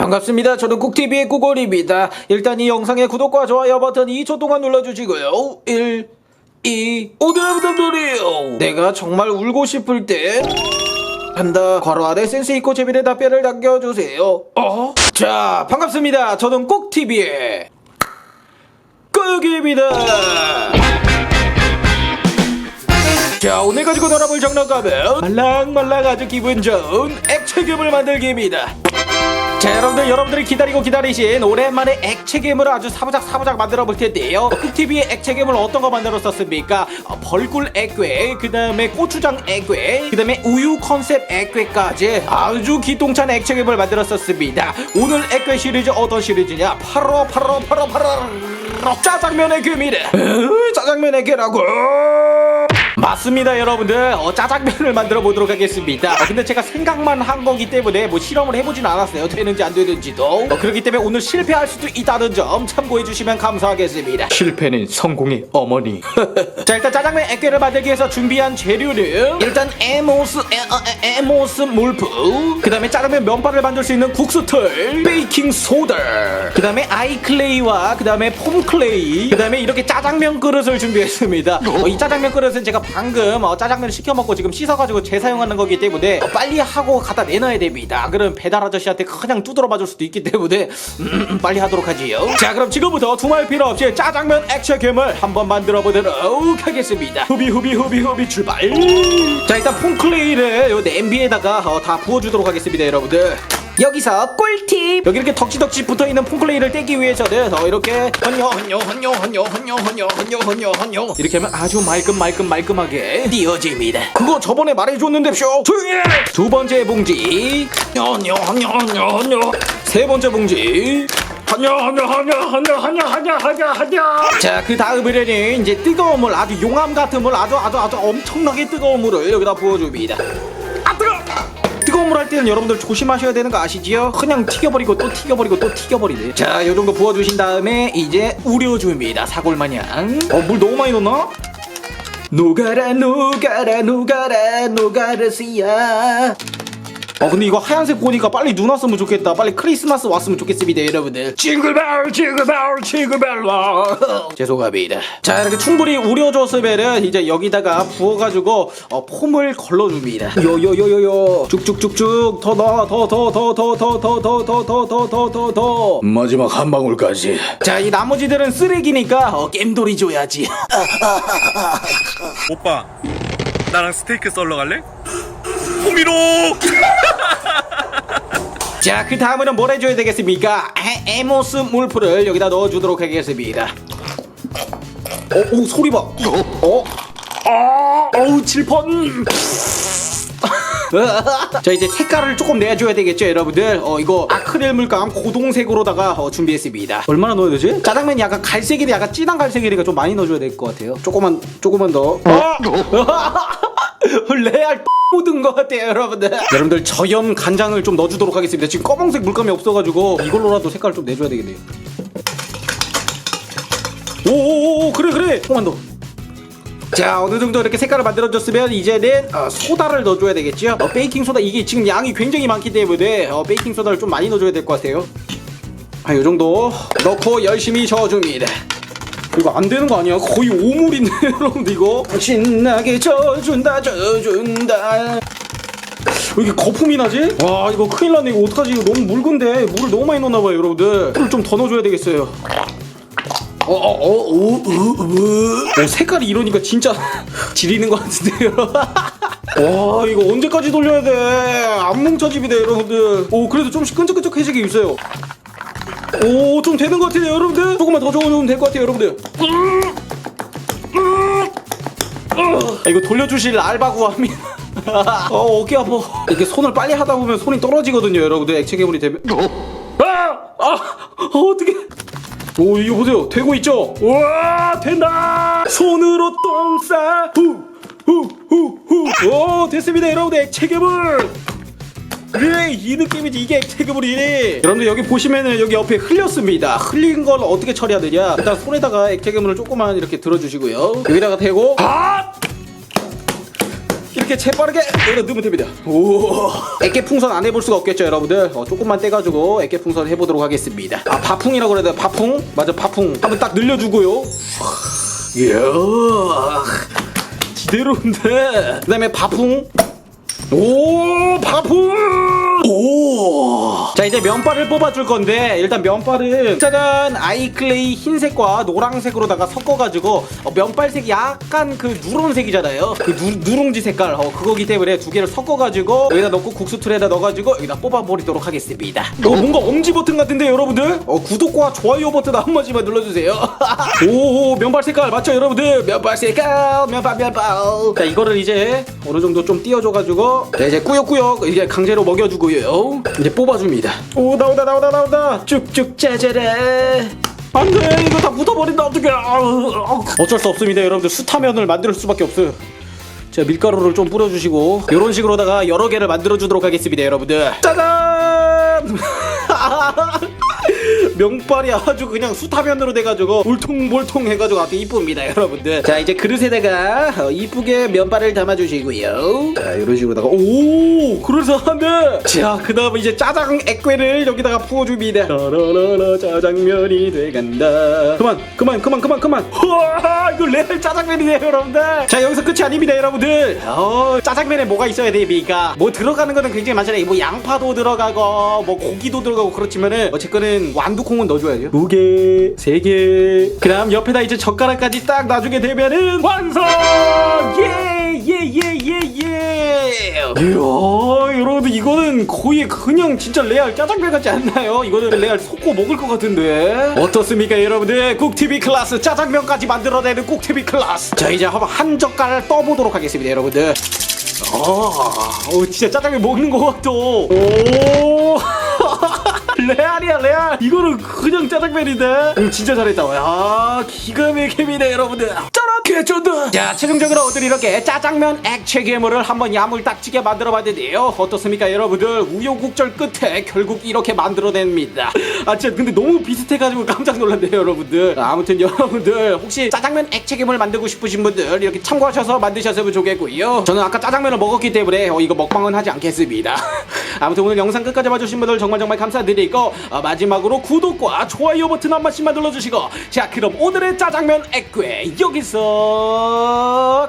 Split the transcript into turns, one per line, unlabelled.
반갑습니다. 저는 꾹TV의 꾸골입니다. 일단 이 영상의 구독과 좋아요 버튼 2초 동안 눌러주시고요. 1, 2, 오늘부터 노래요. 내가 정말 울고 싶을 때 한다. 괄호 아래 센스 있고 재미있는 답변을 남겨주세요. 어? 자, 반갑습니다. 저는 꾹TV의 꾹입니다. 자 오늘 가지고 놀아볼 장난감은 말랑말랑 아주 기분 좋은 액체괴물 만들기입니다 자 여러분들 여러분들이 기다리고 기다리신 오랜만에 액체 괴물을 아주 사부작 사부작 만들어 볼 텐데요. 흑TV의 액체 괴물 어떤 거 만들었었습니까? 어, 벌꿀 액괴 그 다음에 고추장 액괴 그 다음에 우유 컨셉 액괴까지 아주 기똥찬 액체 괴물 만들었었습니다. 오늘 액괴 시리즈 어떤 시리즈냐? 바로 바로 바로 바로. 짜장면 액괴입니다 으, 짜장면 액괴라고 맞습니다 여러분들. 어, 짜장면을 만들어 보도록 하겠습니다. 어, 근데 제가 생각만 한 거기 때문에 뭐 실험을 해보진 않았어요. 되는지 안 되는지도. 어, 그렇기 때문에 오늘 실패할 수도 있다는 점 참고해 주시면 감사하겠습니다. 실패는 성공의 어머니. 자 일단 짜장면 액괴를 만들기 위해서 준비한 재료는 일단 에모스 에, 어, 에, 에모스 물프 그 다음에 짜장면 면발을 만들 수 있는 국수틀 베이킹 소다. 그 다음에 아이클레이와 그 다음에 폼클레이. 그 다음에 이렇게 짜장면 그릇을 준비했습니다. 어, 이 짜장면 그릇은 제가 방금 어, 짜장면을 시켜 먹고 지금 씻어가지고 재사용하는 거기 때문에 어, 빨리 하고 갖다 내놔야 됩니다. 그럼 배달 아저씨한테 그냥 두드러 맞을 수도 있기 때문에 음, 빨리 하도록 하지요. 자 그럼 지금부터 두말 필요 없이 짜장면 액체 괴물 한번 만들어 보도록 하겠습니다. 후비 후비 후비 후비 출발. 자 일단 폼클레이를 요 냄비에다가 어, 다 부어주도록 하겠습니다 여러분들 여기서 꿀팁 여기 이렇게 덕지덕지 붙어있는 폼클레이를 떼기 위해서는 어, 이렇게 헌요 헌요 헌요 헌요 헌요 헌요 헌요 헌요 헌요 이렇게 하면 아주 말끔 말끔 말끔하게 띄어집니다 그거 저번에 말해줬는데 쇼 조용히 해! 두 번째 봉지 헌요 헌요 헌요 헌요 세 번째 봉지 헌요 자그 다음에는 이제 뜨거운 물 아주 용암 같은 물 아주 아주 아주 엄청나게 뜨거운 물을 여기다 부어줍니다 아 물할 때는 여러분들 조심하셔야 되는 거 아시지요? 그냥 튀겨버리고 또 튀겨버리고 또 튀겨버리네 자 요정도 부어주신 다음에 이제 우려줍니다 사골마냥 어 물 너무 많이 넣나? 녹아라 녹아라 녹아라 녹아라시야 어 근데 이거 하얀색 보니까 빨리 눈 왔으면 좋겠다 빨리 크리스마스 왔으면 좋겠습니다 여러분들 징글벨 징글벨 징글벨 와 죄송합니다 자 이렇게 충분히 우려줬으면은 이제 여기다가 부어가지고 어, 폼을 걸러줍니다 요요요요요 쭉쭉쭉쭉 더 넣어 더더 더 더 더 더 더 더 더 더 더 더 더 마지막 한 방울까지 자 이 나머지들은 쓰레기니까 어, 겜돌이 줘야지
오빠 나랑 스테이크 썰러 갈래? 호미로
자, 그 다음에는 뭘 해줘야 되겠습니까? 에, 에모스 물풀을 여기다 넣어주도록 하겠습니다. 어, 오, 소리 봐. 어? 아, 어우, 칠펀. 자 이제 색깔을 조금 내줘야 되겠죠 여러분들 어 이거 아크릴 물감 고동색으로다가 어, 준비했습니다 얼마나 넣어야 되지? 짜장면이 약간 갈색이라 약간 진한 갈색이니까 좀 많이 넣어줘야 될 것 같아요 조금만 조금만 더 아! 레알 묻은 것 같아요 여러분들. 여러분들 저염 간장을 좀 넣어주도록 하겠습니다. 지금 검은색 물감이 없어가지고 이걸로라도 색깔을 좀 내줘야 되겠네요. 오오오 그래 그래. 조금만 더. 자 어느 정도 이렇게 색깔을 만들어줬으면 이제는 어, 소다를 넣어줘야 되겠죠 어, 베이킹 소다 이게 지금 양이 굉장히 많기 때문에 어, 베이킹 소다를 좀 많이 넣어줘야 될 것 같아요. 아 요정도. 넣고 열심히 저어줍니다 이거 안 되는 거 아니야? 거의 오물인데 여러분들 이거? 신나게 져준다 져준다. 왜 이렇게 거품이 나지? 와 이거 큰일 났네. 이거 어떡하지? 이거 너무 묽은데? 물을 너무 많이 넣었나봐요 여러분들. 물을 좀 더 넣어줘야 되겠어요. 어, 어어어오으으 오, 색깔이 이러니까 진짜 지리는 것 같은데요 와 이거 언제까지 돌려야 돼안 뭉쳐집니다 여러분들. 오 그래도 좀씩 끈적끈적해지게 있어요 오 좀 되는 것 같아요 여러분들. 조금만 더 저어주면 될 것 같아요 여러분들. 아, 이거 돌려주실 알바 구함이 어 어깨 아파. 이렇게 손을 빨리 하다 보면 손이 떨어지거든요 여러분들. 액체 괴물이 되면. 아! 아! 어, 어떡해. 오 이거 보세요. 되고 있죠? 우와 된다! 손으로 똥싸. 후후후후. 오 됐습니다 여러분들. 액체 괴물 그래 이 느낌이지? 이게 액체괴물이 여러분들 여기 보시면은 여기 옆에 흘렸습니다. 흘린 걸 어떻게 처리해야 되냐? 일단 손에다가 액체괴물을 조금만 이렇게 들어주시고요. 여기다가 대고 아! 이렇게 재빠르게 여기다 넣으면 됩니다. 오. 애깨 풍선 안 해볼 수가 없겠죠 여러분들? 어, 조금만 떼가지고 애깨 풍선 해보도록 하겠습니다. 아 바풍이라고 그래야 돼. 바풍? 맞아 바풍. 한번 딱 늘려주고요. 이야 지대로인데. 그 다음에 바풍 오 바풍! 오 자 이제 면발을 뽑아줄 건데 일단 면발은 짜잔! 아이클레이 흰색과 노란색으로다가 섞어가지고 어, 면발색이 약간 그 누런색이잖아요. 그 누, 누룽지 색깔. 어, 그거기 때문에 두 개를 섞어가지고 여기다 넣고 국수 틀에다 넣어가지고 여기다 뽑아버리도록 하겠습니다. 어, 뭔가 엄지 버튼 같은데 여러분들? 어, 구독과 좋아요 버튼 한 번씩만 눌러주세요. 오 면발 색깔 맞죠 여러분들? 면발 색깔 면발 면발. 자 이거를 이제 어느 정도 좀 띄워줘가지고 자, 이제 꾸역꾸역 이제 강제로 먹여주고요. 이제 뽑아줍니다 오 나온다 나온다 나온다. 쭉쭉 짜자라 안돼 이거 다 묻어버린다. 어떡해. 아우, 어쩔 수 없습니다 여러분들. 수타면을 만들 수밖에 없어요. 자 밀가루를 좀 뿌려주시고 이런 식으로다가 여러 개를 만들어주도록 하겠습니다 여러분들. 짜잔 명발이 아주 그냥 수타면으로 돼가지고 울퉁불퉁 해가지고 아주 이쁩니다 여러분들. 자 이제 그릇에다가 어, 이쁘게 면발을 담아주시고요. 자 이런 식으로다가 오! 그럴싸한데 자그 다음에 이제 짜장 액괴를 여기다가 부어줍니다. 라라라라 짜장면이 돼간다. 그만 그만 그만 그만 그만! 우와 이거 레알 짜장면이네요 여러분들! 자 여기서 끝이 아닙니다 여러분들! 어 짜장면에 뭐가 있어야 됩니까 뭐 들어가는 거는 굉장히 많잖아요. 뭐 양파도 들어가고 뭐 고기도 들어가고 그렇지만은 어쨌거는 완두콩은 넣어줘야 돼요 두 개, 세 개. 그다음 옆에다 이제 젓가락까지 딱 놔주게 되면은 완성! 예, 예, 예, 예, 예. 이야, 여러분들 이거는 거의 그냥 진짜 레알 짜장면 같지 않나요? 이거는 레알 속고 먹을 것 같은데. 어떻습니까, 여러분들? 국TV 클래스 짜장면까지 만들어내는 국TV 클래스. 자, 이제 한번 한 젓갈 떠보도록 하겠습니다, 여러분들. 아, 오, 진짜 짜장면 먹는 것 같아. 오. 레알이야 레알. 이거는 그냥 짜장면인데? 음, 진짜 잘했다. 야 기가 막힙니다 여러분들 개쩐다 자 최종적으로 오늘 이렇게 짜장면 액체 괴물을 한번 야물딱지게 만들어 봤는데요. 어떻습니까 여러분들? 우여곡절 끝에 결국 이렇게 만들어냅니다. 아 진짜 근데 너무 비슷해가지고 깜짝 놀랐네요 여러분들. 아무튼 여러분들 혹시 짜장면 액체 괴물 만들고 싶으신 분들 이렇게 참고하셔서 만드셨으면 좋겠고요. 저는 아까 짜장면을 먹었기 때문에 어, 이거 먹방은 하지 않겠습니다. 아무튼 오늘 영상 끝까지 봐주신 분들 정말 정말 감사드리고 어, 마지막으로 구독과 좋아요 버튼 한 번씩만 눌러주시고 자 그럼 오늘의 짜장면 액괴 여기서 어...